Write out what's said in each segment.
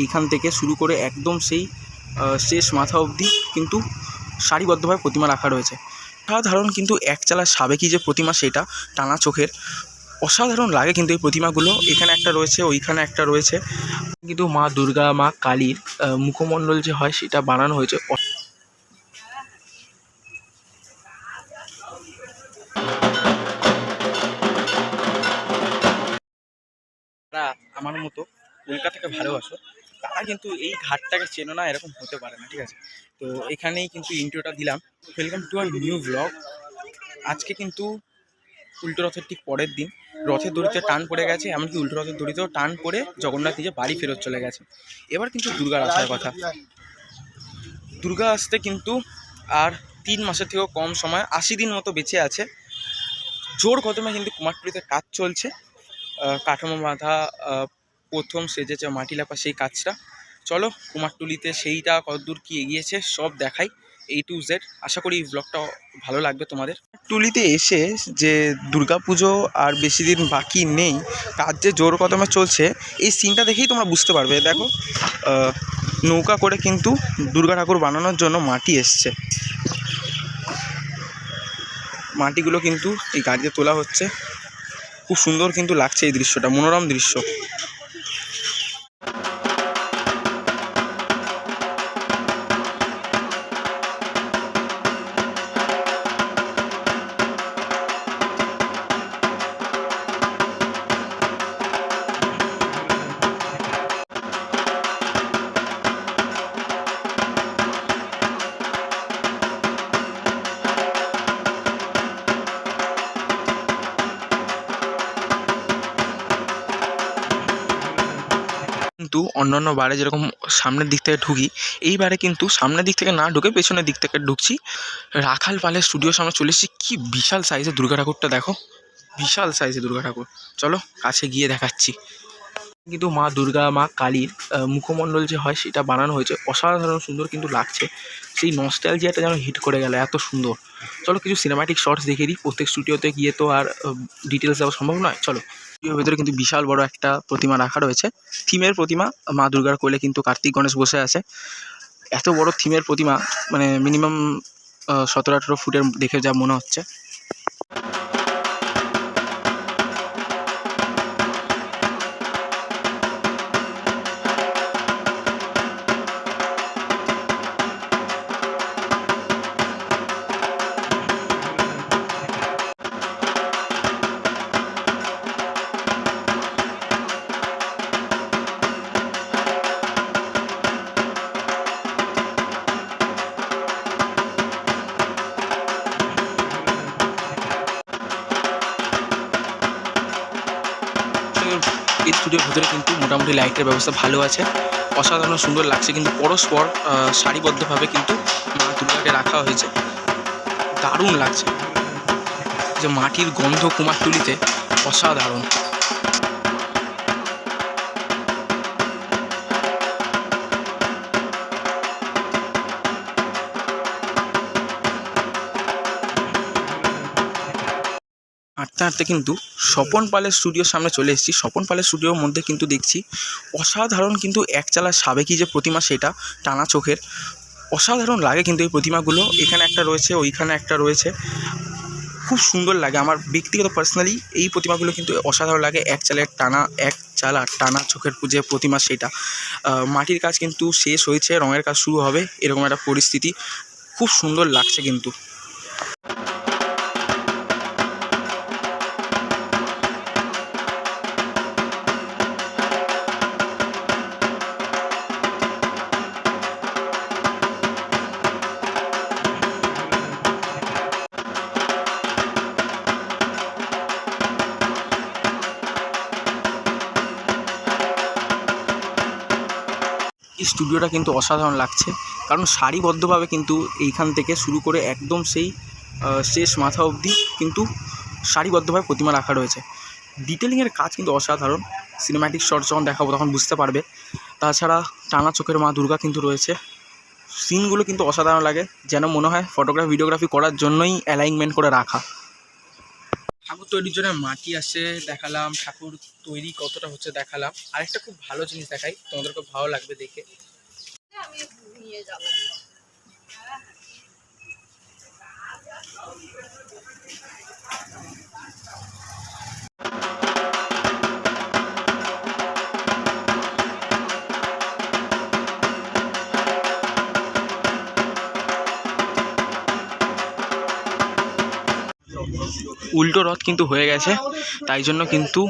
এইখান থেকে শুরু করে একদম সেই শেষ মাথা অবধি কিন্তু সারিবদ্ধভাবে প্রতিমা রাখা রয়েছে। অসাধারণ কিন্তু একচালা সাবেকি যে প্রতিমা সেটা টানা চোখের অসাধারণ লাগে কিন্তু এই প্রতিমাগুলো। এখানে একটা রয়েছে, ওইখানে একটা রয়েছে। কিন্তু মা দুর্গা, মা কালীর মুখমণ্ডল যে হয় সেটা বানানো হয়েছে। আমার মতো কলকাতাকে ভালোবাসো। তারা কিন্তু এই ঘাটটাকে চেনো না, এরকম হতে পারে না, ঠিক আছে? তো এখানেই কিন্তু ইন্ট্রোটা দিলাম। Welcome to our new blog আজকে কিন্তু উল্টো রথের ঠিক পরের দিন। রথের দড়িতে টান পড়ে গেছে, এমনকি উল্টো রথের দড়িতেও টান পড়ে জগন্নাথ নিজে বাড়ি ফেরত চলে গেছে। এবার কিন্তু দুর্গার আসার কথা। দুর্গা আসতে কিন্তু আর তিন মাসের থেকেও কম সময়, আশি দিন মতো বেঁচে আছে। জোর কদমে কিন্তু কুমারটুলিতে কাজ চলছে। কাঠামো বাঁধা প্রথম সেজেছে মাটি লাপা সেই কাজটা। চলো কুমারটুলিতে সেইটা কতদূর কি এগিয়েছে সব দেখাই এই টু জেড আশা করি এই ব্লগটা ভালো লাগবে তোমাদের। টুলিতে এসে যে দুর্গাপুজো আর বেশি দিন বাকি নেই কাজ যে জোর কদমে চলছে, এই সিনটা দেখেই তোমরা বুঝতে পারবে। দেখো নৌকা করে কিন্তু দুর্গা ঠাকুর বানানোর জন্য মাটি এসছে। মাটিগুলো কিন্তু এই গাড়িতে তোলা হচ্ছে। খুব সুন্দর কিন্তু লাগছে এই দৃশ্যটা, মনোরম দৃশ্য। কিন্তু অন্যান্য বারে যেরকম সামনের দিক থেকে ঢুকি এইবারে কিন্তু সামনের দিক থেকে না ঢুকে পেছনের দিক থেকে ঢুকছি। রাখাল পালের স্টুডিওর সামনে চলে এসেছি। কী বিশাল সাইজের দুর্গা ঠাকুরটা দেখো। বিশাল সাইজের দুর্গা ঠাকুর। চলো, কাছে গিয়ে দেখাচ্ছি। কিন্তু মা দুর্গা, মা কালীর মুখমণ্ডল যে হয়, সেটা বানানো হয়েছে। অসাধারণ সুন্দর কিন্তু লাগছে। সেই নস্টালজিয়াটা যেন হিট করে গেল, এত সুন্দর। চলো, কিছু সিনেমাটিক শর্টস দেখে দিই। প্রত্যেক স্টুডিওতে গিয়ে তো আর ডিটেলস দেওয়া সম্ভব নয়। চলো। ভেতরে কিন্তু বিশাল বড় একটা প্রতিমা রাখা রয়েছে। থিমের প্রতিমা মা দুর্গার কোলে কিন্তু কার্তিক গণেশ বসে আছে। এত বড় থিমের প্রতিমা মানে মিনিমাম সতেরো আঠেরো ফুটের দেখে যা মনে হচ্ছে। স্টুডিওর ভেতরে কিন্তু মোটামুটি লাইটের ব্যবস্থা ভালো আছে। অসাধারণ সুন্দর লাগছে কিন্তু পরস্পর সারিবদ্ধভাবে কিন্তু মা দুর্গাকে রাখা হয়েছে। দারুণ লাগছে। যে মাটির গন্ধ কুমারটুলিতে অসাধারণ। হাঁটতে হাঁটতে কিন্তু স্বপন পালের স্টুডিওর সামনে চলে এসেছি। স্বপন পালের স্টুডিওর মধ্যে কিন্তু দেখছি, অসাধারণ কিন্তু একচালা সাবেকি যে প্রতিমা সেটা টানা চোখের। অসাধারণ লাগে কিন্তু এই প্রতিমাগুলো। এখানে একটা রয়েছে, ওইখানে একটা রয়েছে। খুব সুন্দর লাগে। আমার ব্যক্তিগত পার্সোনালি এই প্রতিমাগুলো কিন্তু অসাধারণ লাগে। এক চালের টানা এক চালা টানা চোখের যে প্রতিমা সেটা। মাটির কাজ কিন্তু শেষ হয়েছে, রঙের কাজ শুরু হবে, এরকম একটা পরিস্থিতি। খুব সুন্দর লাগছে কিন্তু। স্টুডিওটা কিন্তু অসাধারণ লাগছে। কারণ সারিবদ্ধভাবে কিন্তু এইখান থেকে শুরু করে একদম সেই শেষ মাথা অবধি কিন্তু সারিবদ্ধভাবে প্রতিমা রাখা রয়েছে। ডিটেলিংয়ের কাজ কিন্তু অসাধারণ। সিনেম্যাটিক শট যখন দেখাবো তখন বুঝতে পারবে। তাছাড়া টানা চোখের মা দুর্গা কিন্তু রয়েছে। সিনগুলো কিন্তু অসাধারণ লাগে। যেন মনে হয় ফটোগ্রাফি ভিডিওগ্রাফি করার জন্যই অ্যালাইনমেন্ট করে রাখা। ঠাকুর তৈরির জন্য মাটি আসে, দেখালাম। ঠাকুর তৈরি কতটা হচ্ছে দেখালাম। আরেকটা খুব ভালো জিনিস দেখাই তোমাদের খুব ভালো লাগবে দেখে। নিয়ে উল্টো রথ কিন্তু হয়ে গেছে। তাই জন্য কিন্তু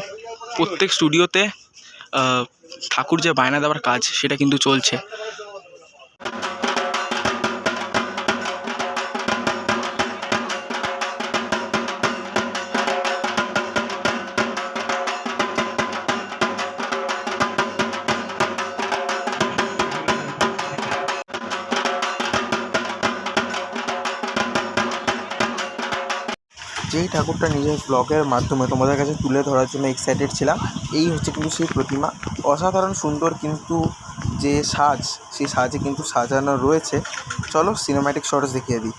প্রত্যেক স্টুডিওতে ঠাকুর যে বায়না দেওয়ার কাজ, সেটা কিন্তু চলছে। যেই ঠাকুরটা নিজের ব্লগের মাধ্যমে তোমাদের কাছে তুলে ধরার জন্য এক্সাইটেড ছিলাম, এই হচ্ছে কিন্তু সেই প্রতিমা। অসাধারণ সুন্দর কিন্তু যে সাজ, সেই সাজে কিন্তু সাজানো রয়েছে। চলো সিনেম্যাটিক শর্টস দেখিয়ে দিই।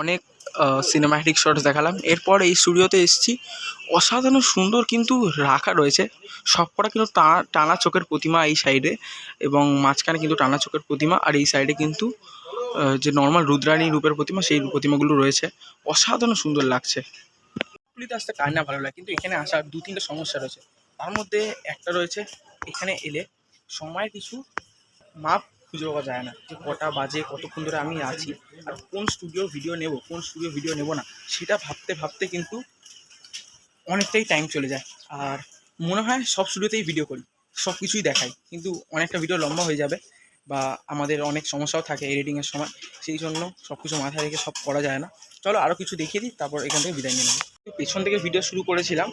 অনেক সিনেম্যাটিক শটস দেখালাম। এরপর এই স্টুডিওতে এসেছি। অসাধারণ সুন্দর কিন্তু রাখা রয়েছে। সবকটা কিন্তু টানা চোখের প্রতিমা এই সাইডে এবং মাঝখানে কিন্তু টানা চোখের প্রতিমা আর এই সাইডে কিন্তু যে নর্মাল রুদ্রাণী রূপের প্রতিমা সেই প্রতিমাগুলো রয়েছে। অসাধারণ সুন্দর লাগছে। পুরীতে আসতে কার না ভালো লাগে, কিন্তু এখানে আসার দু, তিনটে সমস্যা রয়েছে। তার মধ্যে একটা রয়েছে, এখানে এলে সময় কিছু মাপ খুঁজে পাওয়া যায় না যে কটা বাজে, কতক্ষণ ধরে আমি আছি, আর কোন স্টুডিও ভিডিও নেব, কোন স্টুডিও ভিডিও নেব না, সেটা ভাবতে ভাবতে কিন্তু অনেকটাই টাইম চলে যায়। আর মনে হয় সব স্টুডিওতেই ভিডিও করি, সব কিছুই দেখাই, কিন্তু অনেকটা ভিডিও লম্বা হয়ে যাবে বা আমাদের অনেক সমস্যাও থাকে এডিটিংয়ের সময়, সেই জন্য সব কিছু মাথায় রেখে সব করা যায় না। চলো আরও কিছু দেখিয়ে দিই, তারপর এখান থেকে বিদায় নিয়ে নেব। পেছন থেকে ভিডিও শুরু করেছিলাম,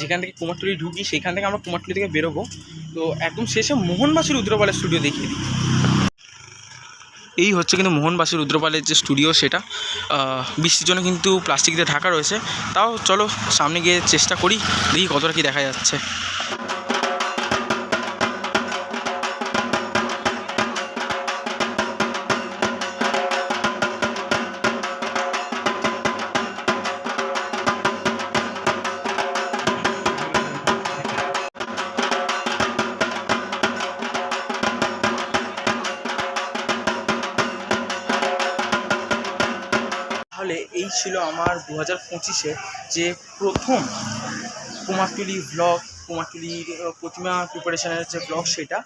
যেখান থেকে কুমারটুলি ঢুকি, সেখান থেকে আমরা কুমারটুলি থেকে বেরোবো। তো একদম শেষে মোহনবাসী রুদ্রপালের স্টুডিও দেখিয়ে দিই। এই হচ্ছে কিন্তু মোহনবাসী রুদ্রপালের যে স্টুডিও সেটা। বৃষ্টির জন্য কিন্তু প্লাস্টিক দিয়ে ঢাকা রয়েছে। তাও চলো সামনে গিয়ে চেষ্টা করি, দেখি কতটা কি দেখা যাচ্ছে। ছিল আমার দু হাজার পঁচিশে যে প্রথম কুমারটুলি ব্লগ কুমারটুলির প্রতিমা প্রিপারেশনের যে ব্লগ সেটা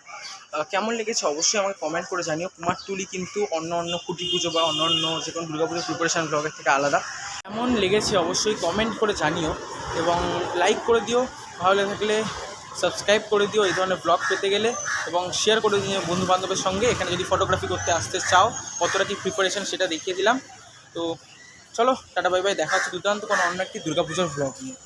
কেমন লেগেছে অবশ্যই আমাকে কমেন্ট করে জানিও। কুমারটুলি কিন্তু অন্য অন্য কুটি পুজো বা অন্য অন্য যে কোনো দুর্গাপুজোর প্রিপারেশান ব্লগের থেকে আলাদা। কেমন লেগেছে অবশ্যই কমেন্ট করে জানিও এবং লাইক করে দিও। ভালো লেগে থাকলে সাবস্ক্রাইব করে দিও এই ধরনের ব্লগ পেতে গেলে এবং শেয়ার করে দিও বন্ধু বান্ধবের সঙ্গে। এখানে যদি ফটোগ্রাফি করতে আসতে চাও, কতটা কি প্রিপারেশান সেটা দেখিয়ে দিলাম। তো চলো টাটা বাই বাই দেখা হচ্ছে দুর্দান্ত কোনো অন্য একটি দুর্গাপুজোর ব্লগ নিয়ে।